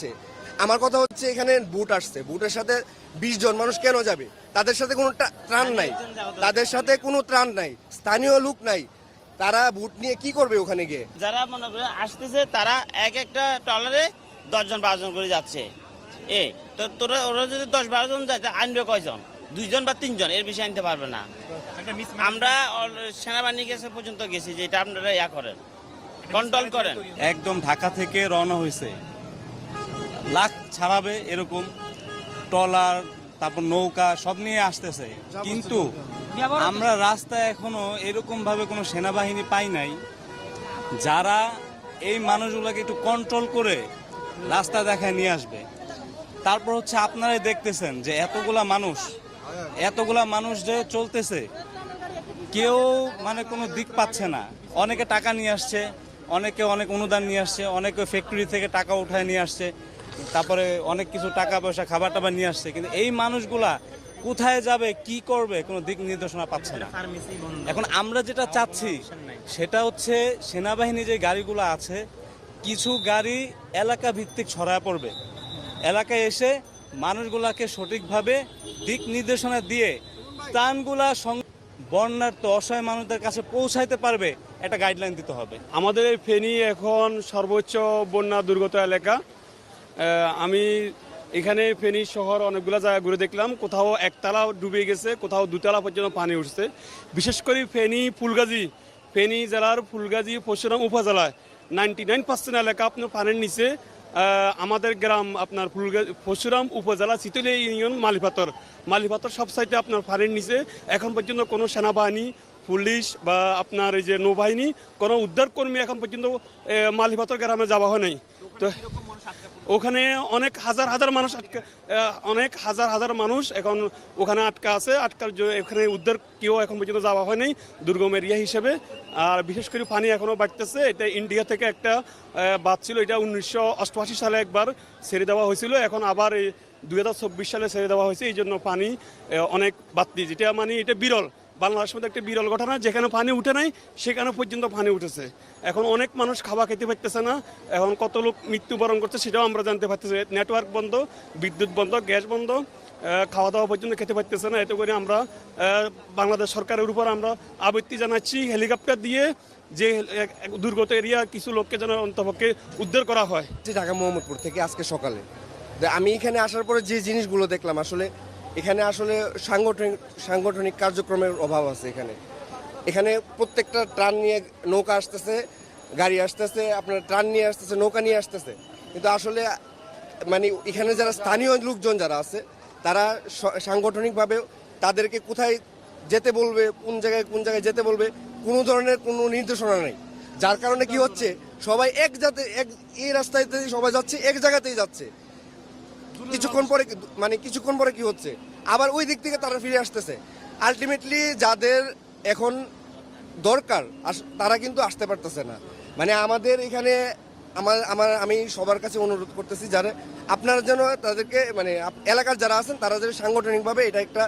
যাচ্ছে আমার কথা হচ্ছে এখানে বুট আসছে। বুটের সাথে বিশ জন মানুষ কেন যাবে? তাদের সাথে কোনো ত্রাণ নাই। তাদের সাথে কোনো ত্রাণ নাই। স্থানীয় লোক নাই। তারা বুট নিয়ে কি করবে ওখানে গিয়ে? যারা মনে করে আসতেছে তারা এক একটা ট্রলারে দশজন বারোজন করে যাচ্ছে। এ তো তোরা ওরা যদি দশ বারো জন যায় তা আনবে কয়জন? দুইজন বা তিনজন এর বেশি আনতে পারবে না। আমরা সেনাবাহিনীর কাছে পর্যন্ত গেছি যে এটা আপনারা ইয়া করেন কন্ট্রোল করেন। একদম ঢাকা থেকে রওনা হয়েছে। লাখ ছাড়াবে এরকম ট্রলার তারপর নৌকা সব নিয়ে আসতেছে। কিন্তু আমরা রাস্তায় এখনও এরকম ভাবে কোনো সেনাবাহিনী পাই নাই। যারা এই মানুষগুলোকে একটু কন্ট্রোল করে রাস্তা দেখায় নিয়ে আসবে। তারপর হচ্ছে আপনারাই দেখতেছেন যে এতগুলা মানুষ এতগুলা মানুষ যে চলতেছে কেউ মানে কোনো দিক পাচ্ছে না। অনেকে টাকা নিয়ে আসছে অনেকে অনেক অনুদান নিয়ে আসছে অনেকে ফ্যাক্টরি থেকে টাকা উঠায় নিয়ে আসছে। তারপরে অনেক কিছু টাকা পয়সা খাবার টাবার নিয়ে আসছে, কিন্তু এই মানুষগুলা কোথায় যাবে, কি করবে, কোনো দিক নির্দেশনা পাচ্ছে না। এখন আমরা যেটা চাচ্ছি, সেটা হচ্ছে সেনাবাহিনী যে গাড়িগুলো আছে, কিছু গাড়ি এলাকা ভিত্তিক ছড়ায় পড়বে। এলাকায় এসে মানুষগুলাকে সঠিকভাবে দিক নির্দেশনা দিয়ে ত্রাণগুলা বন্যার্থ অসহায় মানুষদের কাছে পৌঁছাইতে পারবে, একটা গাইডলাইন দিতে হবে। আমাদের এই ফেনী এখন সর্বোচ্চ বন্যা দুর্গত এলাকা। আমি এখানে ফেনী শহর অনেকগুলো জায়গা ঘুরে দেখলাম। কোথাও একতলা ডুবে গেছে, কোথাও দুতলা পর্যন্ত পানি উঠছে। বিশেষ করে ফেনী ফুলগাজী, ফেনী জেলার ফুলগাজী পরশুরাম উপজেলায় নাইনটি নাইন পার্সেন্ট এলাকা আপনার পানির নিচে। আমাদের গ্রাম আপনার ফুলগাজী পরশুরাম উপজেলা চিতলি ইউনিয়ন মালিপাতর। মালিপাতর সব সাইডে আপনার পানির নিচে। এখন পর্যন্ত কোনো সেনাবাহিনী, পুলিশ বা আপনার এই যে নৌবাহিনী কোনো উদ্ধারকর্মী এখন পর্যন্ত মালিপাতর গ্রামে যাওয়া হয় নাই। তো ওখানে অনেক হাজার হাজার মানুষ আটকা অনেক হাজার হাজার মানুষ এখন ওখানে আটকা আছে। আটকার এখানে উদ্ধার কেউ এখন পর্যন্ত যাওয়া হয় নাই দুর্গম এরিয়া হিসেবে। আর বিশেষ করে পানি এখনও বাড়তেছে। এটা ইন্ডিয়া থেকে একটা বাদ ছিল, এটা উনিশশো অষ্টআশি সালে একবার ছেড়ে দেওয়া হয়েছিল। এখন আবার এই দুই হাজার চব্বিশ সালে ছেড়ে দেওয়া হয়েছে। এই জন্য পানি অনেক বাড়তি। যেটা মানে এটা বিরল। বাংলাদেশের মধ্যে একটা বিরল ঘটনা, যেখানে পানি উঠে নাই, সেখানে পর্যন্ত পানি উঠেছে। এখন অনেক মানুষ খাওয়া খেতে পারতেছে না। এখন কত লোক মৃত্যুবরণ করছে সেটাও আমরা জানতে পারতেছি। নেটওয়ার্ক বন্ধ, বিদ্যুৎ বন্ধ, গ্যাস বন্ধ খাওয়া দাওয়া পর্যন্ত খেতে পারতেছে না। এতে করে আমরা বাংলাদেশ সরকারের উপর আমরা আবৃত্তি জানাচ্ছি হেলিকপ্টার দিয়ে যে দুর্গত এরিয়া কিছু লোককে যেন অন্তপক্ষে উদ্ধার করা হয়। ঢাকা মোহাম্মদপুর থেকে আজকে সকালে। আমি এখানে আসার পরে যে জিনিসগুলো দেখলাম, আসলে এখানে আসলে সাংগঠনিক সাংগঠনিক কার্যক্রমের অভাব আছে এখানে। এখানে প্রত্যেকটা ট্রান নিয়ে নৌকা আসতেছে, গাড়ি আসতেছে, আপনার ট্রান নিয়ে আসতেছে, নৌকা নিয়ে আসতেছে। কিন্তু আসলে মানে এখানে যারা স্থানীয় লোকজন যারা আছে, তারা সাংগঠনিকভাবে তাদেরকে কোথায় যেতে বলবে, কোন জায়গায় কোন জায়গায় যেতে বলবে, কোনো ধরনের কোনো নির্দেশনা নেই। যার কারণে কি হচ্ছে, সবাই এক জাতে, এক, এই রাস্তাতে সবাই যাচ্ছে, এক জায়গাতেই যাচ্ছে। কিছুক্ষণ পরে মানে কিছুক্ষণ পরে কি হচ্ছে? আবার ওই দিক থেকে তারা ফিরে আসতেছে। আলটিমেটলি যাদের এখন দরকার তারা কিন্তু আসতে পারতেছে না। মানে আমাদের এখানে আমার আমার, আমি সবার কাছে অনুরোধ করতেছি, যারা আপনারা যেন তাদেরকে মানে এলাকার যারা আছেন, তারা যেন সাংগঠনিকভাবে এটা একটা